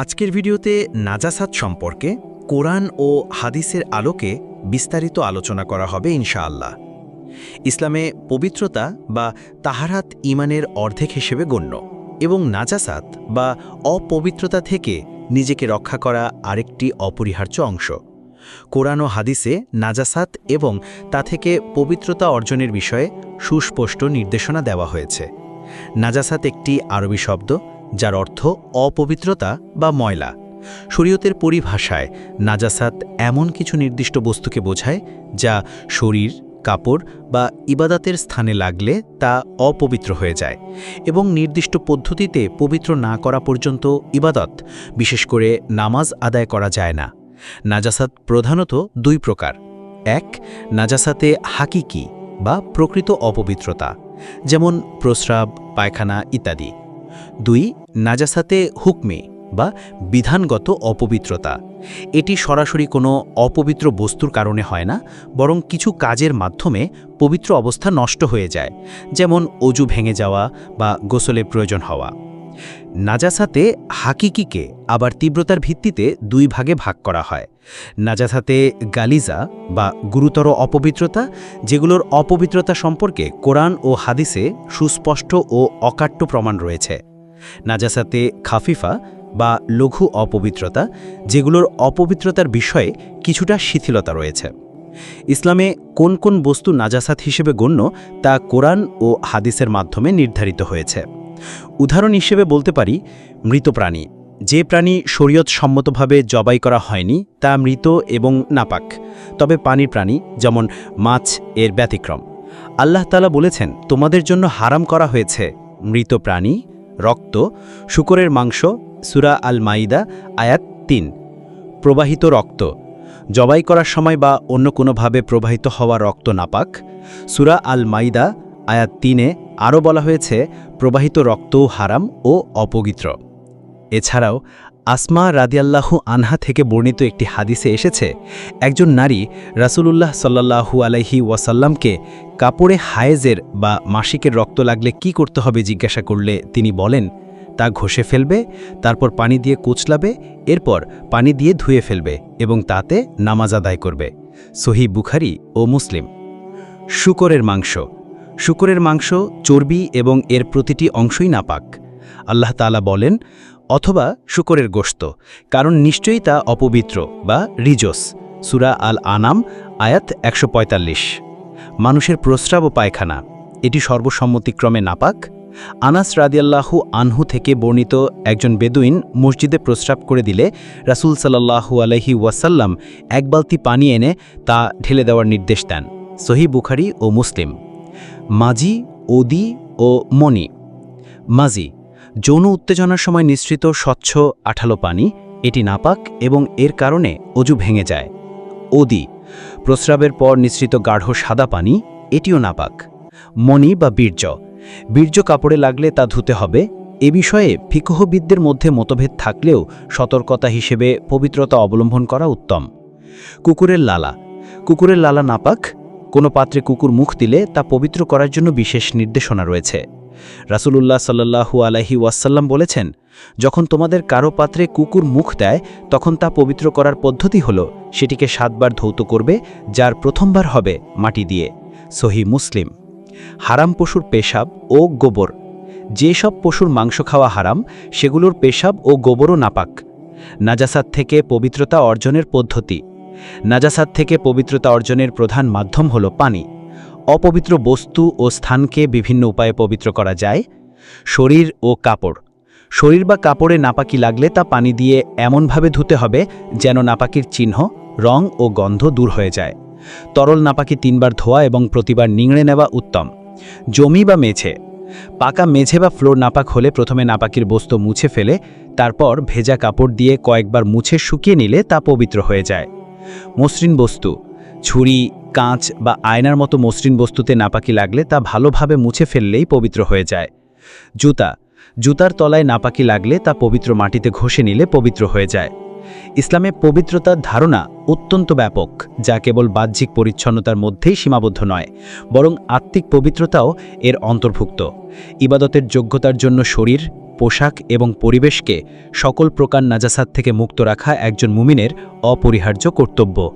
আজকের ভিডিওতে নাজাসাত সম্পর্কে কোরআন ও হাদিসের আলোকে বিস্তারিত আলোচনা করা হবে ইনশাআল্লাহ। ইসলামে পবিত্রতা বা তাহারাত ইমানের অর্ধেক হিসেবে গণ্য এবং নাজাসাত বা অপবিত্রতা থেকে নিজেকে রক্ষা করা আরেকটি অপরিহার্য অংশ। কোরআন ও হাদিসে নাজাসাত এবং তা থেকে পবিত্রতা অর্জনের বিষয়ে সুস্পষ্ট নির্দেশনা দেওয়া হয়েছে। নাজাসাত একটি আরবি শব্দ যার অর্থ অপবিত্রতা বা ময়লা। শরীয়তের পরিভাষায় নাজাসাত এমন কিছু নির্দিষ্ট বস্তুকে বোঝায় যা শরীর, কাপড় বা ইবাদাতের স্থানে লাগলে তা অপবিত্র হয়ে যায় এবং নির্দিষ্ট পদ্ধতিতে পবিত্র না করা পর্যন্ত ইবাদত, বিশেষ করে নামাজ আদায় করা যায় না। নাজাসাত প্রধানত দুই প্রকার। এক, নাজাসাতে হাকিকি বা প্রকৃত অপবিত্রতা, যেমন প্রস্রাব, পায়খানা ইত্যাদি। দুই, নাজাসাতে হুকমে বা বিধানগত অপবিত্রতা। এটি সরাসরি কোনো অপবিত্র বস্তুর কারণে হয় না, বরং কিছু কাজের মাধ্যমে পবিত্র অবস্থা নষ্ট হয়ে যায়, যেমন অজু ভেঙে যাওয়া বা গোসলের প্রয়োজন হওয়া। নাজাসাতে হাকিকিকে আবার তীব্রতার ভিত্তিতে দুই ভাগে ভাগ করা হয়। নাজাসাতে গালিজা বা গুরুতর অপবিত্রতা, যেগুলোর অপবিত্রতা সম্পর্কে কোরআন ও হাদিসে সুস্পষ্ট ও অকাট্য প্রমাণ রয়েছে। নাজাসাতে খাফিফা বা লঘু অপবিত্রতা, যেগুলোর অপবিত্রতার বিষয়ে কিছুটা শিথিলতা রয়েছে। ইসলামে কোন কোন বস্তু নাজাসাত হিসেবে গণ্য তা কোরআন ও হাদিসের মাধ্যমে নির্ধারিত হয়েছে। উদাহরণ হিসেবে বলতে পারি, মৃত প্রাণী। যে প্রাণী শরীয়ত সম্মতভাবে জবাই করা হয়নি, তা মৃত এবং নাপাক। তবে পানির প্রাণী, যেমন মাছ, এর ব্যতিক্রম। আল্লাহ তালা বলেছেন, তোমাদের জন্য হারাম করা হয়েছে মৃত প্রাণী, রক্ত, শুকরের মাংস, সুরা আল মাইদা আয়াত তিন। প্রবাহিত রক্ত, জবাই করার সময় বা অন্য কোনোভাবে প্রবাহিত হওয়া রক্ত নাপাক, সুরা আল মাইদা আয়াত তিনে আরও বলা হয়েছে, প্রবাহিত রক্তও হারাম ও অপবিত্র। এছাড়াও, আসমা রাদিয়াল্লাহু আনহা থেকে বর্ণিত একটি হাদিসে এসেছে, একজন নারী রাসূলুল্লাহ সাল্লাল্লাহু আলাইহি ওয়াসাল্লামকে কাপড়ে হায়েজের বা মাসিকের রক্ত লাগলে কি করতে হবে জিজ্ঞাসা করলে তিনি বলেন, তা ঘষে ফেলবে, তারপর পানি দিয়ে কুচলাবে, এরপর পানি দিয়ে ধুয়ে ফেলবে এবং তাতে নামাজ আদায় করবে। সহি বুখারি ও মুসলিম। শুকরের মাংস। শুকরের মাংস, চর্বি এবং এর প্রতিটি অংশই নাপাক। আল্লাহ তালা বলেন, অথবা শুকরের গোশত, কারণ নিশ্চয়ই তা অপবিত্র বা রিজোস। সুরা আল আনাম আয়াত একশো পঁয়তাল্লিশ। মানুষের প্রস্রাব ও পায়খানা, এটি সর্বসম্মতিক্রমে নাপাক। আনাস রাদিয়াল্লাহু আনহু থেকে বর্ণিত একজন বেদুইন মসজিদে প্রস্রাব করে দিলে রাসুল সাল্লাহু আলহি ওয়াসাল্লাম এক বালতি পানি এনে তা ঢেলে দেওয়ার নির্দেশ দেন। সহি বুখারি ও মুসলিম। মাজি ওদি ও মনি মাজি যৌন উত্তেজনার সময় নিঃসৃত স্বচ্ছ আঠালো পানি, এটি নাপাক এবং এর কারণে অজু ভেঙে যায়। ওদি, প্রস্রাবের পর নিঃসৃত গাঢ় সাদা পানি, এটিও নাপাক। মনি বা বীর্য বীর্য কাপড়ে লাগলে তা ধুতে হবে। এ বিষয়ে ফিকহবিদদের মধ্যে মতভেদ থাকলেও সতর্কতা হিসেবে পবিত্রতা অবলম্বন করা উত্তম। কুকুরের লালা কুকুরের লালা নাপাক কোনো পাত্রে কুকুর মুখ দিলে তা পবিত্র করার জন্য বিশেষ নির্দেশনা রয়েছে। রাসুলুল্লাহ সাল্লাহু আলাহি ওয়াসাল্লাম বলেছেন, যখন তোমাদের কারও পাত্রে কুকুর মুখ দেয়, তখন তা পবিত্র করার পদ্ধতি হল, সেটিকে সাতবার ধৌত করবে, যার প্রথমবার হবে মাটি দিয়ে। সহি মুসলিম। হারাম পশুর পেশাব ও গোবর। যেসব পশুর মাংস খাওয়া হারাম, সেগুলোর পেশাব ও গোবরও নাপাক। নাজাসাত থেকে পবিত্রতা অর্জনের পদ্ধতি। নাজাসাত থেকে পবিত্রতা অর্জনের প্রধান মাধ্যম হল পানি। অপবিত্র বস্তু ও স্থানকে বিভিন্ন উপায়ে পবিত্র করা যায়। শরীর ও কাপড়। শরীর বা কাপড়ে নাপাকি লাগলে তা পানি দিয়ে এমনভাবে ধুতে হবে যেন নাপাকির চিহ্ন, রং ও গন্ধ দূর হয়ে যায়। তরল নাপাকি তিনবার ধোয়া এবং প্রতিবার নিংড়ে নেওয়া উত্তম। জমি বা মেঝে। পাকা মেঝে বা ফ্লোর নাপাক হলে প্রথমে নাপাকির বস্তু মুছে ফেলে, তারপর ভেজা কাপড় দিয়ে কয়েকবার মুছে শুকিয়ে নিলে তা পবিত্র হয়ে যায়। মসৃণ বস্তু। ছুরি, কাঁচ বা আয়নার মতো মসৃণ বস্তুতে নাপাকি লাগলে তা ভালোভাবে মুছে ফেললেই পবিত্র হয়ে যায়। জুতা। জুতার তলায় নাপাকি লাগলে তা পবিত্র মাটিতে ঘষে নিলে পবিত্র হয়ে যায়। ইসলামে পবিত্রতার ধারণা অত্যন্ত ব্যাপক, যা কেবল বাহ্যিক পরিচ্ছন্নতার মধ্যেই সীমাবদ্ধ নয়, বরং আত্মিক পবিত্রতাও এর অন্তর্ভুক্ত। ইবাদতের যোগ্যতার জন্য শরীর পোশাক এবং পরিবেশকে সকল প্রকার নাজাসাত থেকে মুক্ত রাখা একজন মুমিনের অপরিহার্য কর্তব্য।